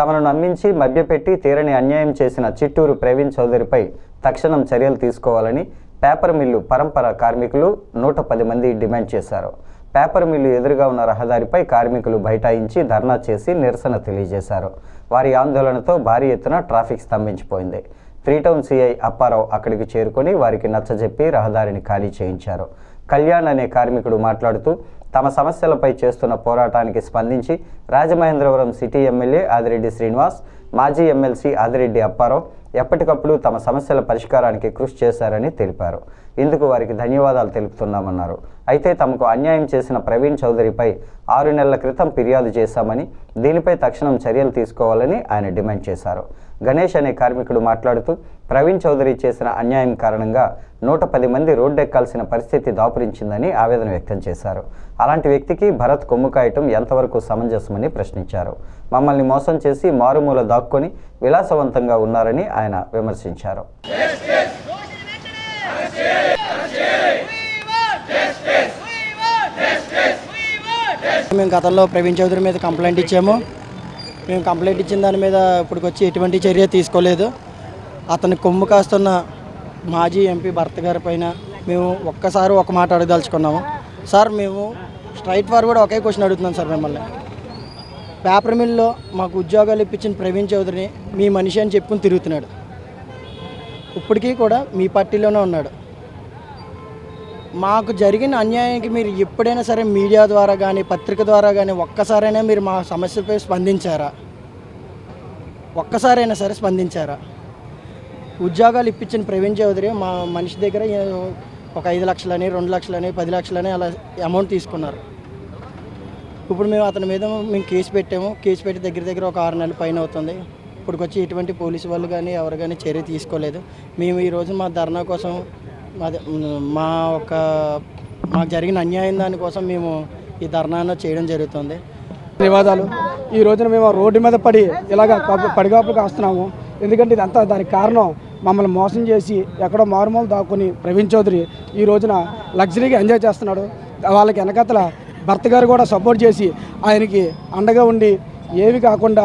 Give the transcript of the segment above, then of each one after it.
తమను నమ్మించి మభ్యపెట్టి తీరని అన్యాయం చేసిన చిట్టూరు ప్రవీణ్ చౌదరిపై తక్షణం చర్యలు తీసుకోవాలని పేపర్ మిల్లు పరంపర కార్మికులు నూట పది మంది డిమాండ్ చేశారు. పేపర్ మిల్లు ఎదురుగా ఉన్న రహదారిపై కార్మికులు బైఠాయించి ధర్నా చేసి నిరసన తెలియజేశారు. వారి ఆందోళనతో భారీ ఎత్తున ట్రాఫిక్ స్తంభించిపోయింది. త్రీ టౌన్ సిఐ అప్పారావు అక్కడికి చేరుకొని వారికి నచ్చజెప్పి రహదారిని ఖాళీ చేయించారు. కళ్యాణ్ అనే కార్మికుడు మాట్లాడుతూ తమ సమస్యలపై చేస్తున్న పోరాటానికి స్పందించి రాజమహేంద్రవరం సిటీ ఎమ్మెల్యే ఆదిరెడ్డి శ్రీనివాస్ మాజీ ఎమ్మెల్సీ ఆదిరెడ్డి అప్పారావు ఎప్పటికప్పుడు తమ సమస్యల పరిష్కారానికి కృషి చేశారని తెలిపారు. ఇందుకు వారికి ధన్యవాదాలు తెలుపుతున్నామన్నారు. అయితే తమకు అన్యాయం చేసిన ప్రవీణ్ చౌదరిపై ఆరు నెలల క్రితం ఫిర్యాదు చేశామని దీనిపై తక్షణం చర్యలు తీసుకోవాలని ఆయన డిమాండ్ చేశారు. గణేష్ అనే కార్మికుడు మాట్లాడుతూ ప్రవీణ్ చౌదరి చేసిన అన్యాయం కారణంగా నూట పది మంది రోడ్డెక్కాల్సిన పరిస్థితి దాపురించిందని ఆవేదన వ్యక్తం చేశారు. అలాంటి వ్యక్తికి భరత్ కొమ్ము కాయటం ఎంతవరకు సమంజసమని ప్రశ్నించారు. మమ్మల్ని మోసం చేసి మారుమూల దాక్కుని విలాసవంతంగా ఉన్నారని ఆయన విమర్శించారు. మేము గతంలో ప్రవీణ్ చౌదరి మీద కంప్లైంట్ ఇచ్చాము. మేము కంప్లైంట్ ఇచ్చిన దాని మీద ఇప్పటికొచ్చి ఎటువంటి చర్య తీసుకోలేదు. అతని కొమ్ము కాస్తున్న మాజీ ఎంపీ భర్త గారి పైన మేము ఒక్కసారి ఒక మాట అడగదలుచుకున్నాము. సార్ మేము స్ట్రైట్ ఫార్వర్డ్ ఒకే క్వశ్చన్ అడుగుతున్నాం సార్ మిమ్మల్ని. పేపర్ మిల్లో మాకు ఉద్యోగాలు ఇప్పించిన ప్రవీణ్ చౌదరిని మీ మనిషి అని చెప్పుకుని తిరుగుతున్నాడు. ఇప్పటికీ కూడా మీ పార్టీలోనే ఉన్నాడు. మాకు జరిగిన అన్యాయానికి మీరు ఎప్పుడైనా సరే మీడియా ద్వారా కానీ పత్రిక ద్వారా కానీ ఒక్కసారైనా మీరు మా సమస్యపై స్పందించారా? ఒక్కసారైనా సరే స్పందించారా? ఉద్యోగాలు ఇప్పించిన ప్రవీణ్ చౌదరి మా మనిషి దగ్గర ఒక ఐదు లక్షలని రెండు లక్షలని పది లక్షలని అలా అమౌంట్ తీసుకున్నారు. ఇప్పుడు మేము అతని మీద మేము కేసు పెట్టాము. కేసు పెట్టి దగ్గర దగ్గర ఒక ఆరు నెలల పైన అవుతుంది. ఇప్పటికొచ్చి ఎటువంటి పోలీసు వాళ్ళు కానీ ఎవరు కానీ చర్య తీసుకోలేదు. మేము ఈరోజు మా ధర్నా కోసం మాది మా ఒక మాకు జరిగిన అన్యాయం దానికోసం మేము ఈ ధర్నాను చేయడం జరుగుతుంది. ధన్యవాదాలు. ఈ రోజున మేము రోడ్డు మీద పడి ఇలాగ పడిగాపు పడిగాపులు కాస్తున్నాము. ఎందుకంటే ఇదంతా దానికి కారణం మమ్మల్ని మోసం చేసి ఎక్కడో మారుమూలు దాక్కుని ప్రవీణ్ చౌదరి ఈ రోజున లగ్జరీగా ఎంజాయ్ చేస్తున్నాడు. వాళ్ళకి వెనకతల భర్త గారు కూడా సపోర్ట్ చేసి ఆయనకి అండగా ఉండి ఏవి కాకుండా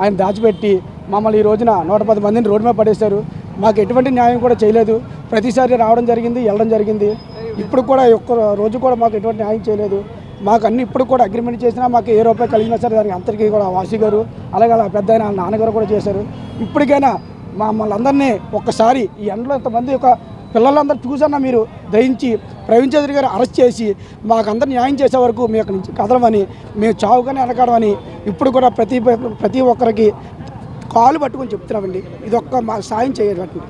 ఆయన దాచిపెట్టి మమ్మల్ని ఈ రోజున నూట పది మందిని రోడ్డు మీద పడేశారు. మాకు ఎటువంటి న్యాయం కూడా చేయలేదు. ప్రతిసారి రావడం జరిగింది వెళ్ళడం జరిగింది. ఇప్పుడు కూడా ఒక్క రోజు కూడా మాకు ఎటువంటి న్యాయం చేయలేదు. మాకు అన్ని ఇప్పుడు కూడా అగ్రిమెంట్ చేసినా మాకు ఏ రూపాయి కలిగినా సరే దానికి అందరికీ కూడా వాసి గారు అలాగే అలా పెద్ద ఆయన నాన్నగారు కూడా చేశారు. ఇప్పటికైనా మమ్మల్ని అందరినీ ఒక్కసారి ఈ ఎండలో ఇంతమంది ఒక పిల్లలందరూ చూసన్నా మీరు దయించి ప్రవీణ్ చౌదరి గారు అరెస్ట్ చేసి మాకు న్యాయం చేసే వరకు మీ అక్కడి నుంచి కదలమని మేము చావుగానే వెనకాడమని ఇప్పుడు కూడా ప్రతి ప్రతి ఒక్కరికి కాలు పట్టుకొని చెప్తున్నామండి. ఇది ఒక్క మా సాయం చేయబట్టి